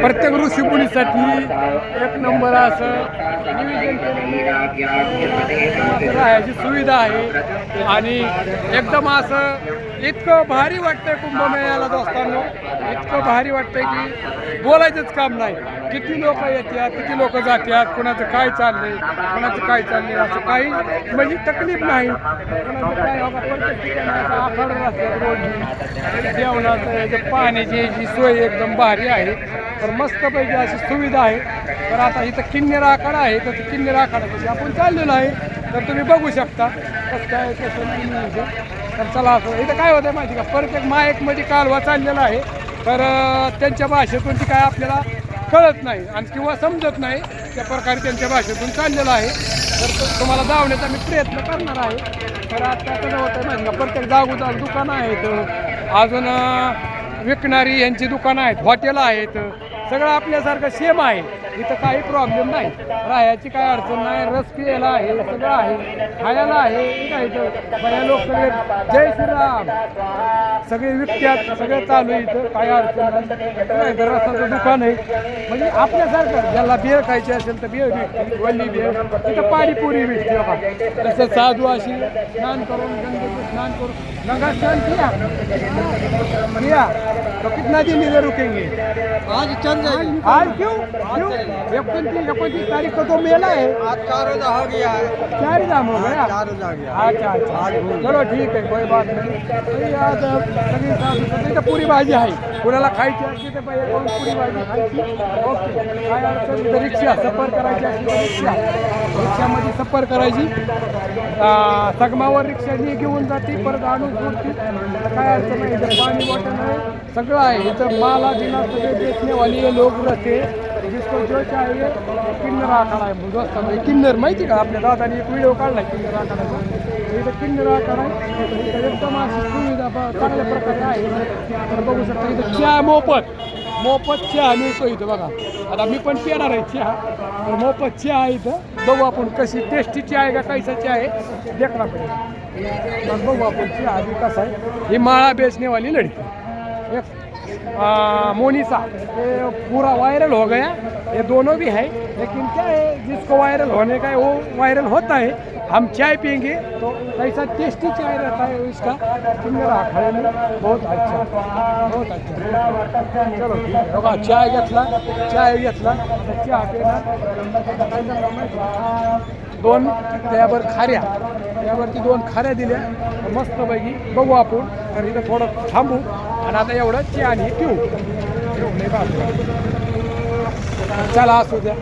प्रत्येक ऋषीमुनीसाठी एक नंबर असं राहायची सुविधा आहे. आणि एकदम असं इतकं भारी वाटतंय कुंभमेळ्याला दोस्तांनो. इतकं भारी वाटतंय की बोलायचंच काम नाही. किती लोक येतात किती लोक जातात कुणाचं काय चाललंय कुणाचं काय चाललंय असं काही म्हणजे तकलीफ नाही. कोणाचं काय असतात जेवणाचं पाण्याची जी सोय एकदम भारी आहे. तर मस्तपैकी अशी सुविधा आहे. तर आता इथं किन्नेर आखाडा आहे तर ते किन्नेर आखाडापाशी आपण चाललेलो आहे. तर तुम्ही बघू शकता कसं काय कसं नाही तर चला असं इथं काय होतं माहिती का? प्रत्येक मायकमध्ये कालवा चाललेला आहे. तर त्यांच्या भाषेतून ती काय आपल्याला कळत नाही आणि किंवा समजत नाही त्या प्रकारे त्यांच्या भाषेतून चाललेलं आहे. तर तो- तुम्हाला जावण्याचा मी प्रयत्न करणार आहे. तर आता कसं होतं माहिती का? प्रत्येक जागोजाग दुकानं आहेत. अजून विकणारी यांची दुकानं आहेत हॉटेलं आहेत. सगळं आपल्यासारखं सेम आहे. इथं काही प्रॉब्लेम नाही. राहायची काय अडचण नाही. रस पियाला आहे सगळं आहे. खायला आहे. काय इथं. बऱ्या लोक सगळे. जय श्रीराम. सगळे विकत्यात सगळं चालू आहे इथं. काय अडचण नाही. इथं रसाचं दुकान आहे. म्हणजे आपल्यासारखं ज्याला बिअर खायची असेल तर बिअर भेटते. वल्ली बिअर इथं पाणीपुरी भेटते बाबा तसं साधू अशी स्नान करून गंगेचं स्नान करून. गंगा स्नान किया? किया? तो कितना दिन इधर रुकेंगे? आज चल जाएगी आज क्यों? क्यों? इकतीस इकतीस तारीख को तो मेला है। आज चार रोजा हो गया है. चार जाम हो गया चार रोजा हो. गया अच्छा। अच्छा चलो ठीक आहे कोई बात नाही। तरी आज सगळी साफ- इथं पुरी भाजी आहे कुणाला खायची असली तर पहिले कोण पुरी भाजी खायची ओके। काय अडचण इथं रिक्षा सफर करायची असली तर रिक्षा रिक्षामध्ये सफर करायची। सगमावर रिक्षानी घेऊन जाते परत आणून सोडते। काय अडचण नाही इथं पाणी बॉटल सगळं आहे. इथं माला बिना सगळे बेचने वाली ये लोग रहते जिसको जो चाहिए किन्नर आखाडा आहे. दोस्तांनो म्हणजे किन्नर माहिती का? आपल्या दादाने एक व्हिडिओ काढला किन्नर आखाडाचा इथं किन्नर आखाडा आहे. इथं एकदम अशी सुविधा चांगल्या प्रकारे आहे. तर बघू शकता इथं चहा मोफत. मोफत चहा मिळतो इथं बघा. आता मी पण पिणार आहे चहा. तर मोफत चहा आहे इथं. बघू आपण कशी टेस्टी चहा आहे का कैसा चहा आहे. देखना पडेल. बघू आपण चहा आधी कसा आहे. ही माळा बेचनेवाली लड़की एक आ, मोनिसा ये पूरा वायरल हो गया। ये दोनों भी है लेकिन क्या है जिसको वायरल होने का है वो वायरल होता है हम चाय पियेंगे तो ऐसा टेस्टी चाय रहता है इसका किन्नर आखाड़े में? बहुत अच्छा बहुत अच्छा। चलो चाय घेतला चाय घेतला आहे? दोन त्यावर खाऱ्या त्यावरती दोन खाऱ्या दिल्या मस्तपैकी बघू आपण तर इथं थोडं थांबू. आणि आता एवढं चे आणि पिऊ चला असू द्या.